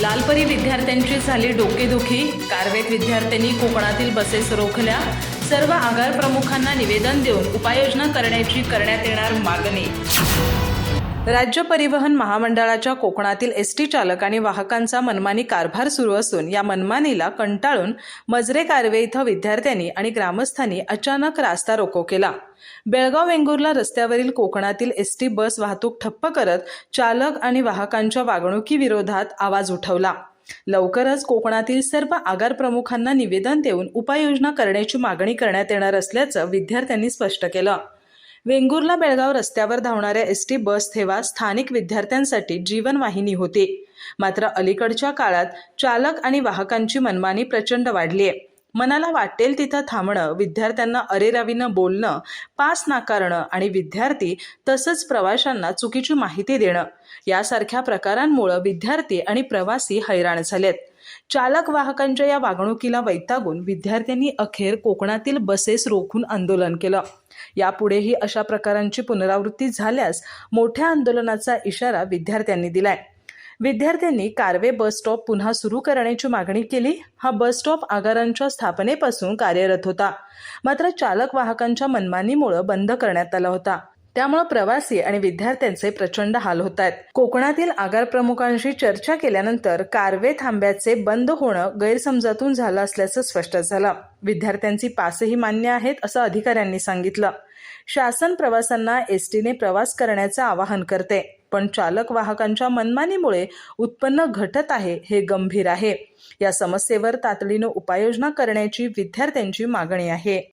लालपरी विद्यार्थ्यांची झाली डोकेदुखी. कारवेत विद्यार्थ्यांनी कोकणातील बसेस रोखल्या. सर्व आगार प्रमुखांना निवेदन देऊन उपाययोजना करण्याची करण्यात येणार मागणी. राज्य परिवहन महामंडळाच्या कोकणातील एस टी चालक आणि वाहकांचा मनमानी कारभार सुरू असून या मनमानीला कंटाळून मजरे कारवे इथं विद्यार्थ्यांनी आणि ग्रामस्थांनी अचानक रास्ता रोको केला. बेळगाव वेंगुर्ला रस्त्यावरील कोकणातील एस टी बस वाहतूक ठप्प करत चालक आणि वाहकांच्या वागणुकीविरोधात आवाज उठवला. लवकरच कोकणातील सर्व आगार प्रमुखांना निवेदन देऊन उपाययोजना करण्याची मागणी करण्यात येणार असल्याचं विद्यार्थ्यांनी स्पष्ट केलं. वेंगुर्ला बेळगाव रस्त्यावर धावणाऱ्या एस टी बस सेवा स्थानिक विद्यार्थ्यांसाठी जीवनवाहिनी होती. मात्र अलीकडच्या काळात चालक आणि वाहकांची मनमानी प्रचंड वाढली आहे. मनाला वाटेल तिथं थांबणं विद्यार्थ्यांना अरेरावीनं बोलणं पास नाकारणं आणि विद्यार्थी तसंच प्रवाशांना चुकीची माहिती देणं यासारख्या प्रकारांमुळं विद्यार्थी आणि प्रवासी हैराण झालेत. चालक वाहकांच्या या वागणुकीला वैतागून विद्यार्थ्यांनी अखेर कोकणातील बसेस रोखून आंदोलन केलं. यापुढेही अशा प्रकारांची पुनरावृत्ती झाल्यास मोठ्या आंदोलनाचा इशारा विद्यार्थ्यांनी दिलाय. विद्यार्थ्यांनी कारवे बस स्टॉप पुन्हा सुरू करण्याची मागणी केली. हा बस स्टॉप आगारांच्या स्थापनेपासून कार्यरत होता. मात्र चालक वाहकांच्या मनमानीमुळं बंद करण्यात आला होता. त्यामुळे प्रवासी आणि विद्यार्थ्यांचे प्रचंड हाल होत आहेत. कोकणातील आगार प्रमुखांशी चर्चा केल्यानंतर कारवे थांब्याचे बंद होणं गैरसमजातून झालं असल्याचं स्पष्ट झालं. विद्यार्थ्यांची पासही मान्य आहेत असं अधिकाऱ्यांनी सांगितलं. शासन प्रवाशांना एस टीने प्रवास करण्याचं आवाहन करते. पण चालक वाहकांच्या मनमानीमुळे उत्पन्न घटत आहे हे गंभीर आहे. या समस्येवर तातडीनं उपाययोजना करण्याची विद्यार्थ्यांची मागणी आहे.